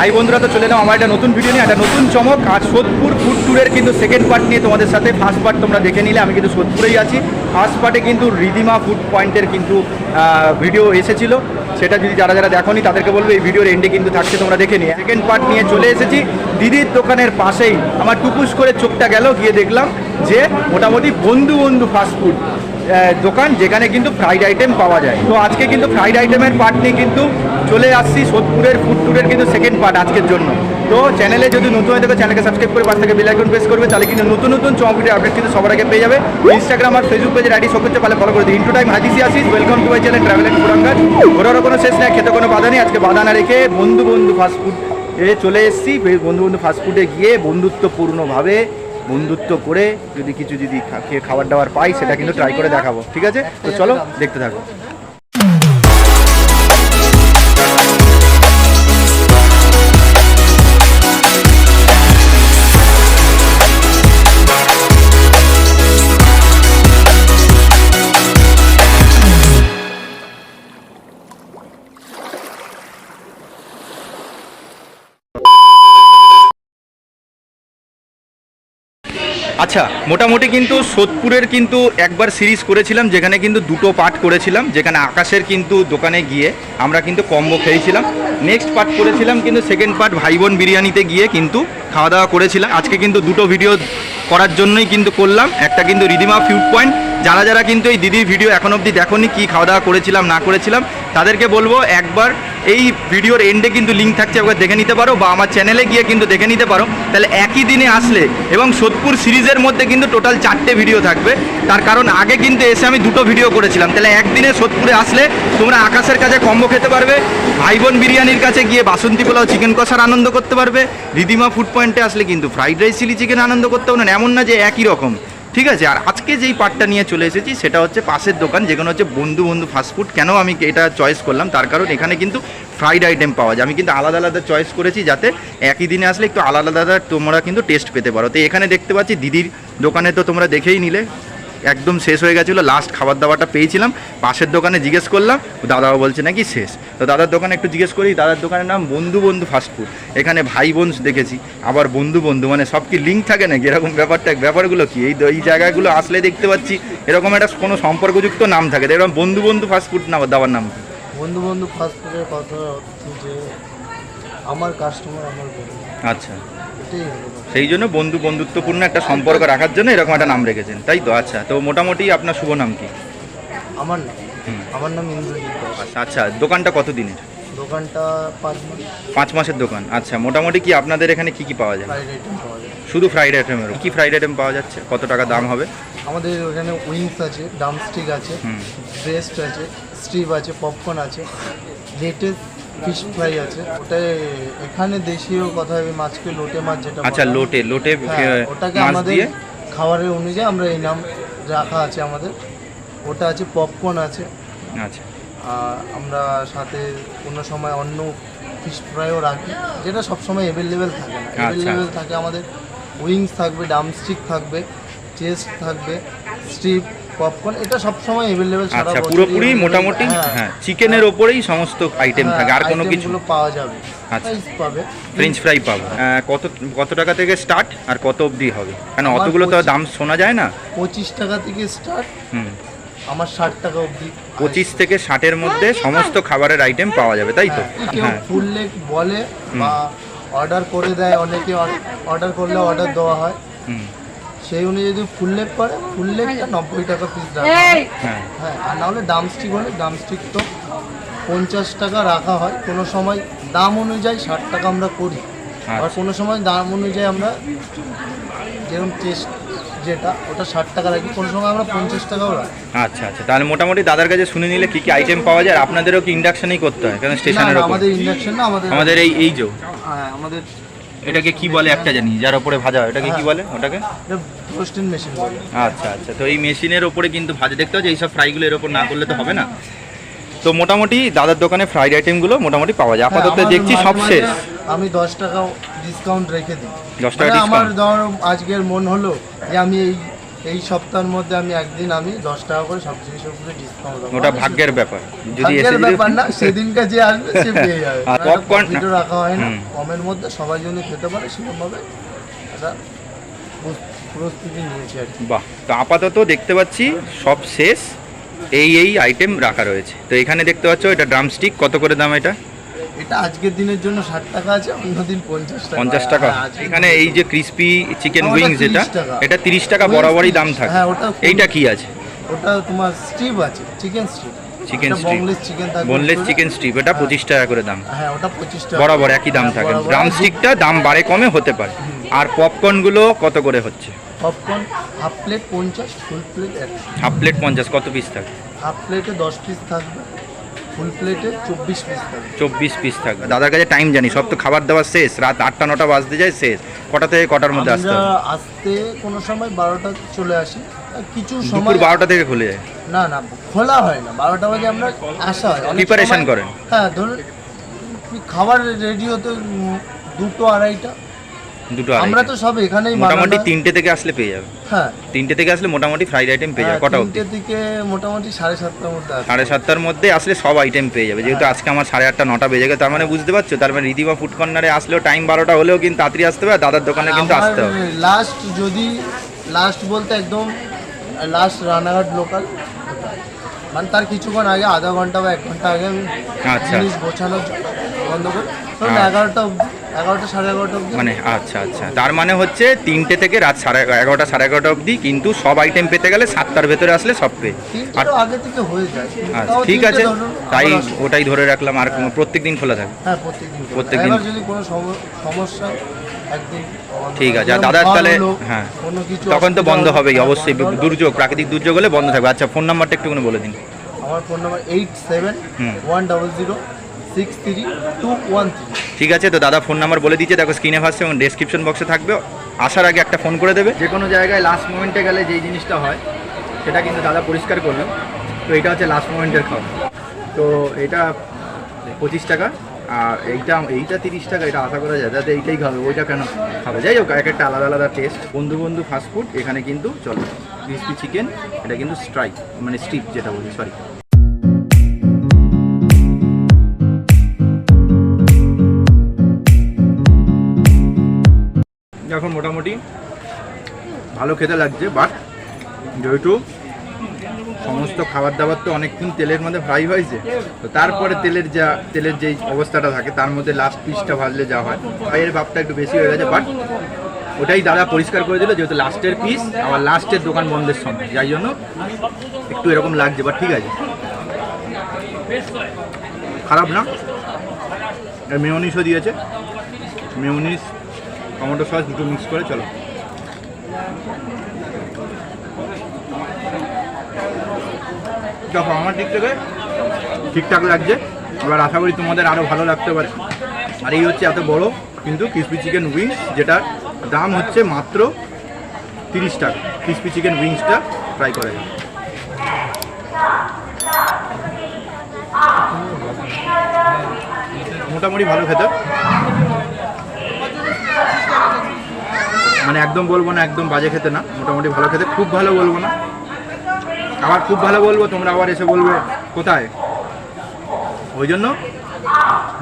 ভাই বন্ধুরা, তো চলে এলাম আমার একটা নতুন ভিডিও নিয়ে, একটা নতুন চমক, আর সোদপুর ফুড ট্যুরের কিন্তু সেকেন্ড পার্ট নিয়ে তোমাদের সাথে ফার্স্ট পার্ট তোমরা দেখে নিলে, আমি কিন্তু সোদপুরেই আছি। ফার্স্ট পার্টে কিন্তু রিদিমা ফুড পয়েন্টের কিন্তু ভিডিও এসেছিল। সেটা যদি যারা যারা দেখোনি, তাদেরকে বলব এই ভিডিওর এন্ডে কিন্তু থাকছে, তোমরা দেখে নিয়ে। সেকেন্ড পার্ট নিয়ে চলে এসেছি। দিদির দোকানের পাশেই আমার টুকুস করে চোখটা গেল, গিয়ে দেখলাম যে মোটামুটি বন্ধু বন্ধু ফাস্ট ফুড দোকান, যেখানে কিন্তু ফ্রাইড আইটেম পাওয়া যায়। তো আজকে কিন্তু ফ্রাইড আইটেমের পার্ট নিয়ে কিন্তু চলে আসছি সোদপুরের ফুড ট্যুরের কিন্তু সেকেন্ড পার্ট আজকের জন্য। তো চ্যানেলে যদি নতুন হয়ে থাকে চ্যানেলকে সাবস্ক্রাইব করে পাশ থেকে বেল আইকন প্রেস করবে, তাহলে কিন্তু নতুন নতুন চমকিটের আপডেট কিন্তু সবার আগে পেয়ে যাবে। ইনস্টাগ্রাম আর ফেসবুক পেজের আইডি সব করতে পারলে ফলো করে দিই ইন্টু টাইম হাজিসি আসিস welcome to my channel travel and ফুরাঙ্গার ঘোরারও কোনো শেষ নেই, খেতে কোনো বাধা নেই। আজকে বাধা না রেখে বন্ধু বন্ধু ফাস্টফুড এ চলে এসেছি। বন্ধু বন্ধু ফাস্টফুডে গিয়ে বন্ধুত্বপূর্ণভাবে বন্ধুত্ব করে যদি কিছু যদি খাবার দাবার পাই, সেটা কিন্তু ট্রাই করে দেখাবো। ঠিক আছে? তো চলো, দেখতে থাকো। আচ্ছা মোটামুটি কিন্তু সোদপুরের কিন্তু একবার সিরিজ করেছিলাম, যেখানে কিন্তু দুটো পার্ট করেছিলাম, যেখানে আকাশের কিন্তু দোকানে গিয়ে আমরা কিন্তু কম্বো খেয়েছিলাম। নেক্সট পার্ট করেছিলাম কিন্তু সেকেন্ড পার্ট ভাই বোন বিরিয়ানিতে গিয়ে কিন্তু খাওয়া দাওয়া করেছিলাম। আজকে কিন্তু দুটো ভিডিও করার জন্যই কিন্তু করলাম। একটা কিন্তু রিদিমা ফিউড পয়েন্ট যারা যারা কিন্তু এই দিদির ভিডিও এখন অবধি দেখোনি কি খাওয়া দাওয়া করেছিলাম, না করেছিলাম, তাদেরকে বলব একবার এই ভিডিওর এন্ডে কিন্তু লিঙ্ক থাকছে, একবার দেখে নিতে পারো বা আমার চ্যানেলে গিয়ে কিন্তু দেখে নিতে পারো। তাহলে একই দিনে আসলে এবং সোদপুর সিরিজের মধ্যে কিন্তু টোটাল চারটে ভিডিও থাকবে। তার কারণ আগে কিন্তু এসে আমি দুটো ভিডিও করেছিলাম। তাহলে একদিনে সোদপুরে আসলে তোমরা আকাশের কাছে কম্বো খেতে পারবে। ভাই বোন বিরিয়ানির কাছে গিয়ে বাসন্তী পোলাও চিকেন কষার আনন্দ করতে পারবে। রিদিমা ফুড পয়েন্টে আসলে কিন্তু ফ্রাইড রাইস চিলি চিকেন আনন্দ করতে পারবে না। এমন না যে একই রকম। ঠিক আছে? আর আজকে যেই পার্টটা নিয়ে চলে এসেছি, সেটা হচ্ছে পাশের দোকান, যেখানে হচ্ছে বন্ধু বন্ধু ফাস্টফুড কেন আমি এটা চয়েস করলাম? তার কারণ এখানে কিন্তু ফ্রাইড আইটেম পাওয়া যায়। আমি কিন্তু আলাদা আলাদা চয়েস করেছি যাতে একই দিনে আসলে একটু আলাদা আলাদা তোমরা কিন্তু টেস্ট পেতে পারো। তো এখানে দেখতে পাচ্ছি দিদির দোকানে তো তোমরা দেখেই নিলে। একদম শেষ হয়ে গেছিল লাস্ট খাবার দাবারটা পেয়েছিলাম পাশের দোকানে জিজ্ঞেস করলাম দাদাও বলছে নাকি শেষ। তো দাদার দোকানে একটু জিজ্ঞেস করি দাদার দোকানের নাম বন্ধু বন্ধু ফাস্টফুড এখানে ভাই বোন দেখেছি আবার বন্ধু বন্ধু মানে সব কি লিঙ্ক থাকে নাকি? এরকম ব্যাপারটা ব্যাপারগুলো কি? এই এই জায়গাগুলো আসলে দেখতে পাচ্ছি এরকম একটা কোনো সম্পর্কযুক্ত নাম থাকে এরকম বন্ধু বন্ধু ফাস্টফুড না দাবার নাম বন্ধু বন্ধু ফাস্ট ফুডের কথা হচ্ছে যে আমার কাস্টমার আমার আচ্ছা। এটাই। সেই জন্য বন্ধু বন্ধুত্বপূর্ণ একটা সম্পর্ক রাখার জন্য এরকম একটা নাম রেখেছেন। তাই তো? আচ্ছা তো মোটামুটি আপনার শুভ নাম কি? আমার নাম। আমার নাম ইন্দ্রজিৎ দাস আচ্ছা দোকানটা কত দিনের দোকানটা পাঁচ মাস। পাঁচ মাসের দোকান। আচ্ছা মোটামুটি কি আপনাদের এখানে কি কি পাওয়া যায়? ফ্রাইড আইটেম পাওয়া যায়। শুধু ফ্রাইড আইটেমের কি ফ্রাইড আইটেম পাওয়া যাচ্ছে? কত টাকা দাম হবে? আমাদের ওখানে উইংস আছে ডামস্টিক আছে ব্রেস্ট আছে স্ট্রিপ আছে পপকর্ন আছে লেটেস্ট ফিশ ফ্রাই আছে। ওটাই এখানে দেশীয় কথা মাছকে লোটে মাছ যেটা আচ্ছা লোটে লোটে হ্যাঁ, ওটাকে আমাদের খাবারের অনুযায়ী আমরা এই নাম রাখা আছে আমাদের। ওটা আছে পপকর্ন আছে। আচ্ছা। আর আমরা সাথে কোনো সময় অন্য ফিশ ফ্রাইও রাখি যেটা সবসময় অ্যাভেলেবেল থাকে না। আচ্ছা। অ্যাভেলেবেল থাকে আমাদের। উইংস থাকবে ডামস্টিক থাকবে চেস্ট থাকবে স্ট্রিপ পপকর্ন এটা সবসময় অ্যাভেলেবেল সারা আচ্ছা পুরোপুরি মোটামুটি হ্যাঁ চিকেনের ওপরেই সমস্ত আইটেম হ্যাঁ, থাকে আর কোনো কিছু পাওয়া যাবে। আচ্ছা। পাবে। ফ্রেঞ্চ ফ্রাই পাবো। কত কত টাকা থেকে স্টার্ট আর কত অবধি হবে? আমার অতগুলো তো পঁচিশ- দাম শোনা যায় না। পঁচিশ টাকা থেকে স্টার্ট হুম। আমার ষাট টাকা অবধি পঁচিশ থেকে ষাটের মধ্যে সমস্ত খাবারের আইটেম পাওয়া যাবে তাই তো? হ্যাঁ, কেউ হ্যাঁ। ফুল লেগ বলে বা অর্ডার করে দেয় অনেকে অর্ডার করলে অর্ডার দেওয়া হয়। হুম। সেই অনুযায়ী যদি ফুল লেগ করে ফুল লেগটা নব্বই টাকা পিস রাখা হয় হ্যাঁ। হ্যাঁ আর নাহলে ডামস্টিক হলে ডামস্টিক তো পঞ্চাশ টাকা রাখা হয়। কোনো সময় দাম অনুযায়ী ষাট টাকা আমরা করি। আর আচ্ছা। কোনো সময় দাম অনুযায়ী আমরা যেরকম টেস্ট যেটা ওটা ষাট টাকা রাখি। কোনো সময় আমরা পঞ্চাশ টাকাও রাখি। আচ্ছা আচ্ছা। তাহলে মোটামুটি দাদার কাছে শুনে নিলে কি কি আইটেম পাওয়া যায়? আপনাদেরও কি ইন্ডাকশনই করতে হয়? কারণ স্টেশনের আমাদের ইন্ডাকশন না আমাদের আমাদের এই এই যে। হ্যাঁ আমাদের এটাকে কি বলে একটা জানি যার উপরে ভাজা হয় ওটাকে কি বলে ওটাকে? রোস্টিং মেশিন বলে। আচ্ছা আচ্ছা তো এই মেশিনের ওপরে কিন্তু ভাজা দেখতে যে এইসব ফ্রাইগুলো এর ওপর না করলে তো হবে না। তো মোটামুটি দাদার দোকানে ফ্রাইড আইটেমগুলো মোটামুটি পাওয়া যায়। আপাতত হ্যাঁ, দেখছি মাঝে সব শেষ আমি দশ টাকা ডিসকাউন্ট রেখে দিই। 10 টাকা মানে আমার? ধর আজকের মন হলো যে আমি এই এই সপ্তাহের মধ্যে আমি একদিন আমি দশ টাকা করে সব জিনিসের উপরে ডিসকাউন্ট দেবো। ওটা ভাগ্যের ব্যাপার। যদি ভাগ্যের ব্যাপার না সেদিনকে যে আসবে সে পেয়ে যাবে। ভিডিও রাখা হয় না। কমের মধ্যে সবাই যেন খেতে পারে সেরকমভাবে একটা প্রস্তুতি নিয়েছি আর কি। বাহ তো আপাতত দেখতে পাচ্ছি সব শেষ। এই এই আইটেম রাখা রয়েছে। তো এখানে দেখতে পাচ্ছ এটা ড্রামস্টিক কত করে দাম এটা? এটা আজকের দিনের জন্য ষাট টাকা আছে অন্যদিন পঞ্চাশ টাকা। পঞ্চাশ টাকা। হ্যাঁ, এখানে এই যে ক্রিস্পি চিকেন উইংস এটা এটা তিরিশ টাকা বরাবরই দাম থাকে। হ্যাঁ, ওটা এইটা কি আছে? ওটা তোমার স্ট্রিপ আছে chicken strip chicken strip boneless chicken strip এটা পঁচিশ টাকা করে দাম। হ্যাঁ ওটা পঁচিশ টাকা। বরাবর একই দাম হ্যাঁ, থাকে। বরাবর। ড্রামস্টিকটা দাম বাড়ে কমে হতে পারে। আর পপকর্নগুলো কত করে হচ্ছে? পপকর্ন হাফ প্লেট পঞ্চাশ ফুল প্লেট হাফ প্লেট পঞ্চাশ কত পিস থাকে? হাফ প্লেটে দশ পিস থাকবে। ফুল প্লেটে চব্বিশ পিস থাকবে। চব্বিশ পিস থাকবে। দাদার কাছে টাইম জানি সব তো খাবার দাবার শেষ রাত আটটা নটা বাজতে যায় শেষ। কটা থেকে কটার মধ্যে আসতে আমরা আসতে কোনো সময় বারোটা চলে আসি কিছু দুপুর সময় বারোটা থেকে খুলে যায়? না না খোলা হয় না বারোটা বাজে আমরা আসা হয়। অনেক সময়- করেন? হ্যাঁ ধরুন খাবার রেডি হতে উম, দুটো আড়াইটা দুটো আমরা তো সব এখানেই মোটামুটি তিনটে থেকে আসলে পেয়ে যাবে। হ্যাঁ। তিনটে থেকে আসলে মোটামুটি ফ্রাইড আইটেম পেয়ে যাবে হ্যাঁ, কটা অবধি? তিনটে থেকে মোটামুটি সাড়ে সাতটার মধ্যে সাড়ে সাতটার মধ্যে আসলে সব আইটেম পেয়ে যাবে। যেহেতু আজকে আমার সাড়ে আটটা নটা বেজে গেছে তার মানে বুঝতে পারছ? তার মানে রীতিমা ফুড কর্নারে আসলেও টাইম বারোটা হলেও কিন্তু তাড়াতাড়ি আসতে হবে দাদার দোকানে কিন্তু আসতে হবে। লাস্ট যদি লাস্ট বলতে একদম লাস্ট রানাঘাট লোকাল মানে তার কিছুক্ষণ আগে আধা ঘণ্টা বা এক ঘণ্টা আগে আমি আচ্ছা। জিনিস গোছানো বন্ধ করি। আচ্ছা। এগারোটা অবধি। এগারোটা সাড়ে এগারোটা মানে আচ্ছা আচ্ছা। তার মানে হচ্ছে তিনটে থেকে রাত সাড়ে এগারোটা সাড়ে এগারোটা অবধি কিন্তু সব আইটেম পেতে গেলে সাতটার ভেতরে আসলে সব পেয়ে। আর আগে থেকে হয়ে যায়। আচ্ছা ঠিক আছে। তাই ওটাই ধরে রাখলাম। আর প্রত্যেক দিন খোলা থাকে? হ্যাঁ যদি কোনো সমস্যা ঠিক আছে, আর যেমন দাদার তাহলে- হ্যাঁ। তখন তো বন্ধ হবেই অবশ্যই। দুর্যোগ প্রাকৃতিক দুর্যোগ হলে বন্ধ থাকবে। আচ্ছা ফোন নাম্বারটা একটুখানি বলে দিন। আমার phone number eight seven. One double zero six three two one three ঠিক আছে তো দাদা ফোন নাম্বার বলে দিচ্ছে দেখো স্ক্রিনে ভাসছে এবং ডেসক্রিপশন বক্সে থাকবে। আসার আগে একটা ফোন করে দেবে। যে কোনো জায়গায় লাস্ট মোমেন্টে গেলে যেই জিনিসটা হয় সেটা কিন্তু দাদা পরিষ্কার করল। তো এটা হচ্ছে লাস্ট মোমেন্টের খাওয়া তো এটা পঁচিশ টাকা আর এইটা এইটা তিরিশ টাকা এটা আশা করা যায় যাতে এইটাই খাবে ওইটা কেন খাবে? যাই হোক এক একটা আলাদা আলাদা টেস্ট বন্ধু বন্ধু ফাস্টফুড এখানে কিন্তু চলে। ক্রিসপি চিকেন এটা কিন্তু স্ট্রাইক মানে স্ট্রিপ যেটা বলি সরি এখন মোটামুটি ভালো খেতে লাগছে বাট যেহেতু সমস্ত খাবার দাবার তো অনেকক্ষণ তেলের মধ্যে ফ্রাই হয়েছে, তো তারপরে তেলের যা, তেলের যেই অবস্থাটা থাকে, তার মধ্যে লাস্ট পিসটা ভাজলে যা হয়। ফ্রাইয়ের ভাবটা একটু বেশি হয়ে গেছে বাট ওটাই দাদা পরিষ্কার করে দিল, যেহেতু লাস্টের পিস আবার লাস্টের দোকান বন্ধের সময় যাই জন্য একটু এরকম লাগছে বাট ঠিক আছে। খারাপ না। মেয়নিসও দিয়েছে। মেয়নিস টমেটো সস দুটো মিক্স করে, চলো। দেখো, আমার দিক থেকে ঠিকঠাক লাগছে। এবার আশা করি তোমাদের আরও ভালো লাগতে পারে। আর এই হচ্ছে এত বড় কিন্তু ক্রিসপি চিকেন উইংস যেটার দাম হচ্ছে মাত্র তিরিশ টাকা। ক্রিসপি চিকেন উইংসটা ট্রাই করে মোটামুটি ভালো খেতে। মানে একদম বলব না, একদম বাজে খেতে না, মোটামুটি ভালো খেতে, খুব ভালো বলব না। আবার খুব ভালো বলব, তোমরা আবার এসে বলবে কোথায়? ওই জন্য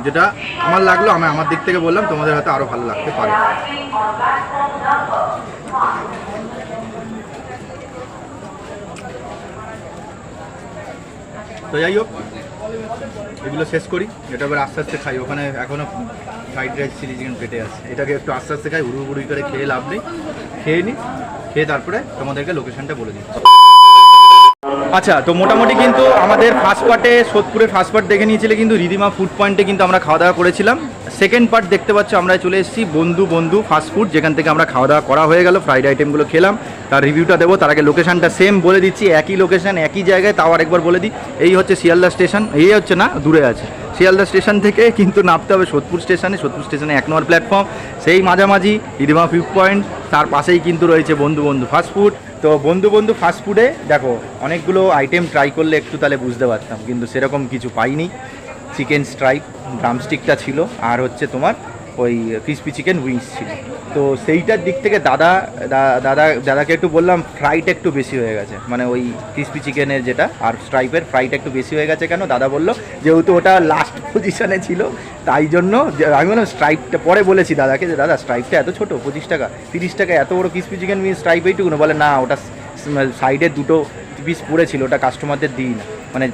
যেটা আমার লাগল, আমি আমার দিক থেকে বললাম, তোমাদের হয়তো আরও ভালো লাগতে পারে। তো যাই হোক, এগুলো শেষ করি, এটা এবার আস্তে আস্তে খাই, ওখানে এখনও ফ্রাইড রাইস চিলি চিকেন পেটে আছে। এটাকে একটু আস্তে আস্তে খাই উড়ু উড়ি করে খেয়ে লাভ নেই। খেয়ে নিই খেয়ে তারপরে তোমাদেরকে লোকেশনটা বলে দিই আচ্ছা তো মোটামুটি কিন্তু আমাদের ফার্স্ট পার্টে সোদপুরের ফার্স্ট পার্ট দেখে নিয়েছিলে কিন্তু রিদিমা ফুড পয়েন্টে কিন্তু আমরা খাওয়া দাওয়া করেছিলাম। সেকেন্ড পার্ট দেখতে পাচ্ছ, আমরা চলে এসেছি বন্ধু বন্ধু ফাস্ট ফুড যেখান থেকে আমরা খাওয়া দাওয়া করা হয়ে গেল ফ্রাইড আইটেমগুলো খেলাম। তার রিভিউটা দেবো, তার আগে লোকেশনটা সেম বলে দিচ্ছি, একই লোকেশন একই জায়গায়, তাও আরেকবার বলে দিই। এই হচ্ছে শিয়ালদা স্টেশন এই হচ্ছে না, দূরে আছে। শিয়ালদা স্টেশন থেকে কিন্তু নামতে হবে সোদপুর স্টেশনে সোদপুর স্টেশনে এক নম্বর প্ল্যাটফর্ম সেই মাঝামাঝি রিদিমা ভিউ পয়েন্ট তার পাশেই কিন্তু রয়েছে বন্ধু বন্ধু ফাস্ট ফুড তো বন্ধু বন্ধু ফাস্টফুডে দেখো, অনেকগুলো আইটেম ট্রাই করলে একটু তাহলে বুঝতে পারতাম, কিন্তু সেরকম কিছু পাইনি। চিকেন স্ট্রাইক ড্রামস্টিকটা ছিল, আর হচ্ছে তোমার ওই ক্রিসপি চিকেন উইংস ছিল। তো সেইটার দিক থেকে দাদা দাদা, দাদাকে একটু বললাম ফ্রাইটা একটু বেশি হয়ে গেছে। মানে ওই ক্রিসপি চিকেনের যেটা, আর স্ট্রাইপের ফ্রাইটা একটু বেশি হয়ে গেছে কেন? দাদা বলল, যেহেতু ওটা লাস্ট পজিশনে ছিল, তাই জন্য আমি বললাম স্ট্রাইপটা পরে বলেছি দাদাকে যে, দাদা স্ট্রাইপটা এত ছোটো, পঁচিশ টাকা, তিরিশ টাকা, এত বড় ক্রিসপি চিকেন মিন স্ট্রাইপ এইটুকুনো? বলে, না, ওটা সাইডে দুটো পিস পড়েছিল, ওটা কাস্টমারদের দিই না। মানে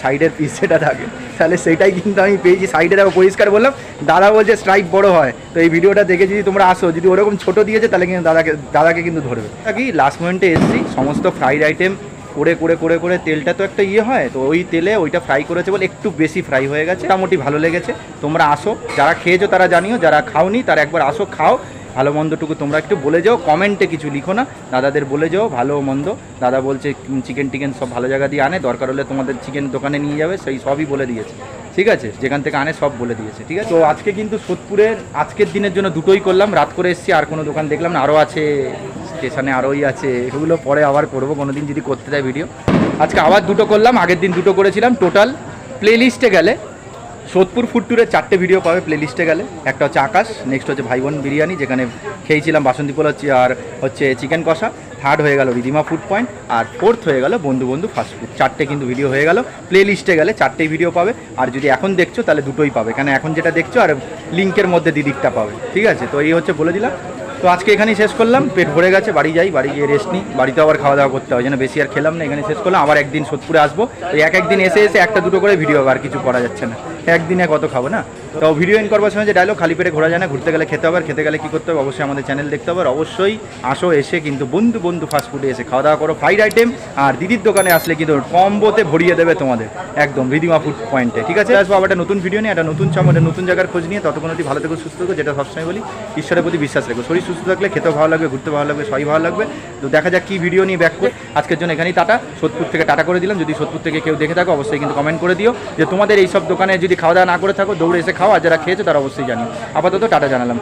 সাইডের পিস যেটা থাকে। তাহলে সেটাই কিন্তু আমি পেয়েছি। সাইডে দেখো পরিষ্কার বললাম, দাদা বলছে স্ট্রাইক বড় হয়। তো এই ভিডিওটা দেখে যদি তোমরা আসো, যদি ওরকম ছোট দিয়েছে, তাহলে কিন্তু দাদাকে দাদাকে কিন্তু ধরবে। কি লাস্ট মোমেন্টে এসেছি, সমস্ত ফ্রাইড আইটেম করে করে করে করে তেলটা তো একটা ইয়ে হয়, তো ওই তেলে ওইটা ফ্রাই করেছে বলে একটু বেশি ফ্রাই হয়ে গেছে। মোটামুটি ভালো লেগেছে। তোমরা আসো, যারা খেয়েছো তারা জানিও, যারা খাওনি তারা একবার আসো, খাও। ভালো মন্দটুকু তোমরা একটু বলে যাও কমেন্টে কিছু লিখো না। দাদাদের বলে যাও, ভালো মন্দ। দাদা বলছে চিকেন টিকেন সব ভালো জায়গা দিয়ে আনে, দরকার হলে তোমাদের চিকেন দোকানে নিয়ে যাবে, সেই সবই বলে দিয়েছে। ঠিক আছে? যেখান থেকে আনে সব বলে দিয়েছে, ঠিক আছে? তো আজকে কিন্তু সোদপুরের আজকের দিনের জন্য দুটোই করলাম, রাত করে এসেছি, আর কোনো দোকান দেখলাম না আরও আছে, স্টেশনে আরোই আছে, এগুলো পরে আবার করব কোনো দিন যদি করতে দেয় ভিডিও আজকে আবার দুটো করলাম, আগের দিন দুটো করেছিলাম টোটাল প্লেলিস্টে গেলে সোদপুর ফুড ট্যুরের চারটে ভিডিও পাবে প্লেলিস্টে গেলে। একটা হচ্ছে আকাশ নেক্সট হচ্ছে ভাই বোন বিরিয়ানি, যেখানে খেয়েছিলাম বাসন্তী পোলা চি- আর হচ্ছে চিকেন কষা। থার্ড হয়ে গেল রিদিমা ফুড পয়েন্ট আর ফোর্থ হয়ে গেল বন্ধু বন্ধু ফাস্ট ফুড চারটে কিন্তু ভিডিও হয়ে গেল। প্লেলিস্টে গেলে চারটেই ভিডিও পাবে। আর যদি এখন দেখছ, তাহলে দুটোই পাবে। কেন এখন যেটা দেখছ, আর লিঙ্কের মধ্যে দিদিকটা পাবে। ঠিক আছে? তো এই হচ্ছে বলে দিলাম। তো আজকে এখানেই শেষ করলাম। পেট ভরে গেছে, বাড়ি যাই, বাড়ি গিয়ে রেস্ট নিই। বাড়িতে আবার খাওয়া দাওয়া করতে হয়, যেন বেশি আর খেলাম না এখানে শেষ করলাম। আবার একদিন সোদপুরে আসব। এই এক একদিন এসে এসে একটা দুটো করে ভিডিও আর কিছু করা যাচ্ছে না। একদিনে কত খাব না? তো ভিডিও ইন করবার সময় যে ডায়লগ খালি পেটে ঘোরা যায় না, ঘুরতে গেলে খেতে হবে, আর খেতে গেলে কী করতে হবে? অবশ্যই আমাদের চ্যানেল দেখতে হবে, আর অবশ্যই আসো এসে কিন্তু বন্ধু বন্ধু ফাস্টফুডে এসে খাওয়া দাওয়া করো ফ্রাইড আইটেম আর দিদির দোকানে আসলে কিন্তু কম্বোতে ভরিয়ে দেবে তোমাদের, একদম রিদিমা ফুড পয়েন্টে ঠিক আছে? আসব আবার নতুন ভিডিও নিয়ে, একটা নতুন চাম একটা নতুন জায়গার খোঁজ নিয়ে, ততক্ষণ অবধি ভালো থেকো, সুস্থ থেকো, যেটা সবসময় বলি, ঈশ্বরের প্রতি বিশ্বাস রেখো। শরীর সুস্থ থাকলে খেতেও ভালো লাগবে ঘুরতে ভালো লাগবে, সবাই ভালো লাগবে। তো দেখা যাক কি ভিডিও নিয়ে ব্যাক করে আজকের জন্য এখানেই টাটা। সোদপুর থেকে টাটা করে দিলাম। যদি সোদপুর থেকে কেউ দেখে থাকো, অবশ্যই কিন্তু কমেন্ট করে দিও। যে তোমাদের এই সব দোকানে যদি খাওয়া দাওয়া না করে থাকো, দৌড়ে এসে খাও আর যারা খেয়েছে তারা অবশ্যই জানি। আপাতত টাটা জানালাম।